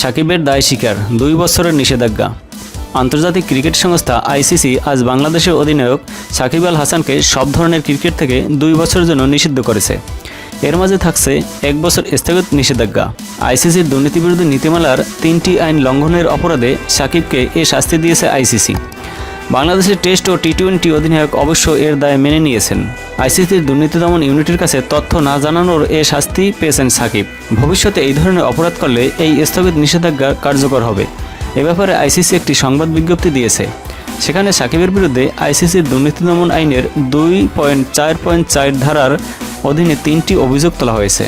সাকিবের দায় স্বীকার, দুই বছরের নিষেধাজ্ঞা। আন্তর্জাতিক ক্রিকেট সংস্থা আইসিসি আজ বাংলাদেশের অধিনায়ক সাকিব আল হাসানকে সব ধরনের ক্রিকেট থেকে দুই বছরের জন্য নিষিদ্ধ করেছে। এর মাঝে থাকছে এক বছর স্থগিত নিষেধাজ্ঞা। আইসিসির দুর্নীতিবিরোধী নীতিমালার তিনটি আইন লঙ্ঘনের অপরাধে সাকিবকে এ শাস্তি দিয়েছে আইসিসি। বাংলাদেশের টেস্ট ও টি টোয়েন্টি অধিনায়ক অবশ্য এর দায় মেনে নিয়েছেন। আইসিসির দুর্নীতি দমন ইউনিটের কাছে তথ্য না জানানোর এ শাস্তি পেয়েছেন সাকিব। ভবিষ্যতে এই ধরনের অপরাধ করলে এই স্থগিত নিষেধাজ্ঞা কার্যকর হবে। এ ব্যাপারে আইসিসি একটি সংবাদ বিজ্ঞপ্তি দিয়েছে। সেখানে সাকিবের বিরুদ্ধে আইসিসির দুর্নীতি দমন আইনের দুই পয়েন্ট চার পয়েন্ট চার ধারার অধীনে তিনটি অভিযোগ তোলা হয়েছে।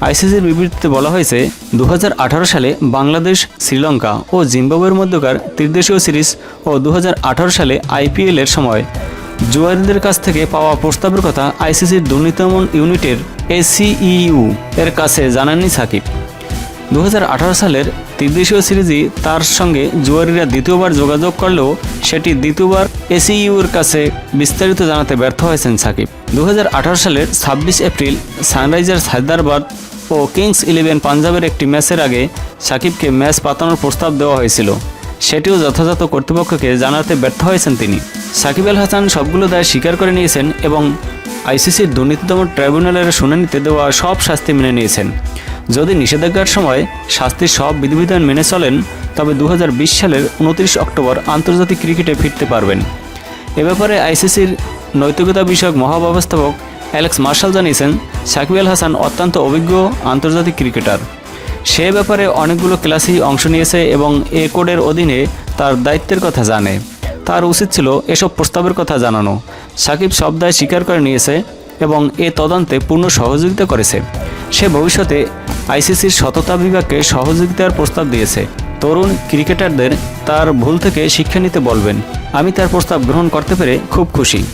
আইসিসির বিবৃতিতে বলা হয়েছে দু হাজার আঠারো সালে বাংলাদেশ, শ্রীলঙ্কা ও জিম্বাবুয়ের মধ্যকার ত্রিদেশীয় সিরিজ ও দু হাজার আঠারো সালে আইপিএলের সময়। জুয়ারিদের কাছ থেকে পাওয়া প্রস্তাবের কথা আইসিসির দুর্নীতিমন ইউনিটের এসিইউ এর কাছে জানাননি সাকিব। দু হাজার আঠারো সালের ত্রিদেশীয় সিরিজই তার সঙ্গে জুয়ারিরা দ্বিতীয়বার যোগাযোগ করলেও সেটি দ্বিতীয়বার এসিইউর কাছে বিস্তারিত জানাতে ব্যর্থ হয়েছেন সাকিব। দু হাজার আঠারো সালের ছাব্বিশ এপ্রিল সানরাইজার্স হায়দ্রাবাদ ও কিংস ইলেভেন পাঞ্জাবের একটি ম্যাচের আগে সাকিবকে ম্যাচ পাতানোর প্রস্তাব দেওয়া হয়েছিল। সেটিও যথাযথ কর্তৃপক্ষকে জানাতে ব্যর্থ হয়েছেন তিনি। সাকিব আল হাসান সবগুলো দায় স্বীকার করে নিয়েছেন এবং আইসিসির দুর্নীতিতম ট্রাইব্যুনালের শুনানিতে দেওয়া সব শাস্তি মেনে নিয়েছেন। যদি নিষেধাজ্ঞার সময় শাস্তির সব বিধিবিধান মেনে চলেন, তবে দু হাজার বিশ সালের উনত্রিশ অক্টোবর আন্তর্জাতিক ক্রিকেটে ফিরতে পারবেন। এ ব্যাপারে আইসিসির নৈতিকতা বিষয়ক মহাব্যবস্থাপক অ্যালেক্স মার্শাল জানিয়েছেন, সাকিব আল হাসান অত্যন্ত অভিজ্ঞ আন্তর্জাতিক ক্রিকেটার। সে ব্যাপারে অনেকগুলো ক্লাসেই অংশ নিয়েছে এবং এ কোডের অধীনে তার দায়িত্বের কথা জানে। তার উচিত ছিল এসব প্রস্তাবের কথা জানানো। সাকিব সব দায় স্বীকার করে নিয়েছে এবং এ তদন্তে পূর্ণ সহযোগিতা করেছে। সে ভবিষ্যতে আইসিসির সততা বিভাগকে সহযোগিতার প্রস্তাব দিয়েছে। তরুণ ক্রিকেটারদের তার ভুল থেকে শিক্ষা নিতে বলবেন। আমি তার প্রস্তাব গ্রহণ করতে পেরে খুব খুশি।